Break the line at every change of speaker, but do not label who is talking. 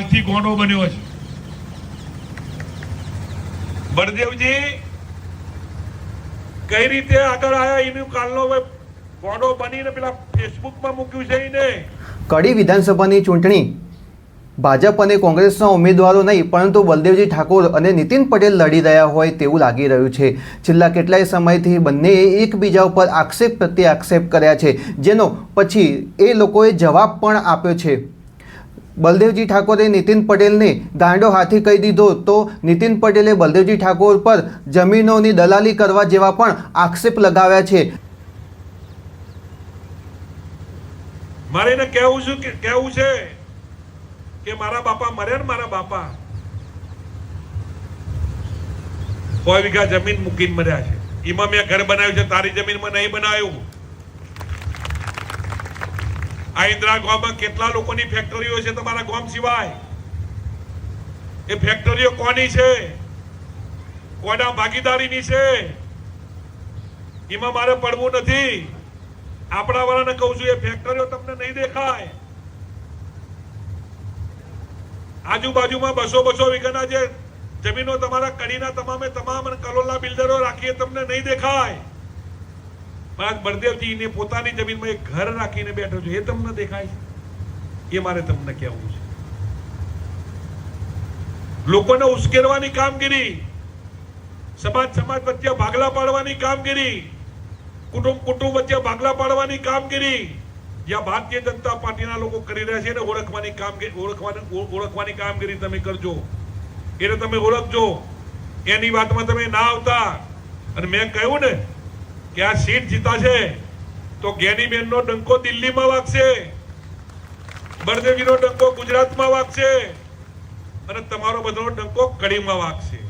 કાલથી ગોંડો બન્યો છે. બળદેવજી કઈ રીતે આગળ આવ્યા એનું કાલનો ગોંડો બનીને પેલા ફેસબુકમાં મૂક્યું છે એને.
કડી વિધાનસભાની ચૂંટણી. ભાજપ અને કોંગ્રેસના ઉમેદવારો નહીં પરંતુ બલદેવજી ઠાકોર અને નીતિન પટેલ લડી રહ્યા હોય તેવું લાગી રહ્યું છે. છેલ્લા કેટલાય સમયથી બંનેએ એકબીજા ઉપર આક્ષેપ પ્રત્યે આક્ષેપ કર્યા છે જેનો પછી એ લોકોએ જવાબ પણ આપ્યો છે. બલદેવજી ઠાકોરે નીતિન પટેલને ગાંડો હાથી કહી દીધો તો નીતિન પટેલે બલદેવજી ઠાકોર પર જમીનોની દલાલી કરવા જેવા પણ આક્ષેપ લગાવ્યા છે.
મારે એને કહેવું છું કે કહેવું છે કે મારા બાપા મર્યા ને મારા બાપા. કોઈ વીઘા જમીન મૂકીને મર્યા છે. એમાં મેં ઘર બનાવ્યું છે, તારી જમીનમાં નહીં બનાવ્યું. આ ઇન્દ્રા ગામમાં કેટલા લોકોની ફેક્ટરીઓ છે તમારા ગામ સિવાય? એ ફેક્ટરીઓ કોની છે? કોના ભાગીદારીની છે? એમાં મારે પડવું નથી. આપણા વાળાને કહું છું, એ ફેક્ટરીઓ તમને નહીં દેખાય. આજુબાજુમાં બસો બસો વીઘાના જે જમીનો તમારા કડીના તમામે તમામ કલોલા બિલ્ડરો રાખીએ, તમને નહીં દેખાય. આજ બળદેવજી ને પોતાની જમીનમાં એક ઘર રાખીને બેઠો છે. એ તમને દેખાય છે? એ મારે તમને કહેવું છે. લોકોને ઉશ્કેરવાની કામગીરી, સમાજ સમાજ વચ્ચે ભાગલા પાડવાની કામગીરી, કુટુંબ કુટુંબ વચ્ચે ભાગલા પાડવાની કામગીરી, જ્યાં ભારતીય જનતા પાર્ટીના લોકો કરી રહ્યા છે એને ઓળખવાની કામગીરી ઓળખવાની ઓળખવાની કામગીરી તમે કરજો. એને તમે ઓળખજો. એની વાતમાં તમે ના આવતા. અને મેં કહ્યું ને આ સીટ જીતાશે તો જ્ઞાનીબેનનો ડંકો દિલ્હીમાં વાગશે બળદેવજીનો ડંકો ગુજરાતમાં વાગશે અને તમારો બધો ડંકો કડીમાં વાગશે.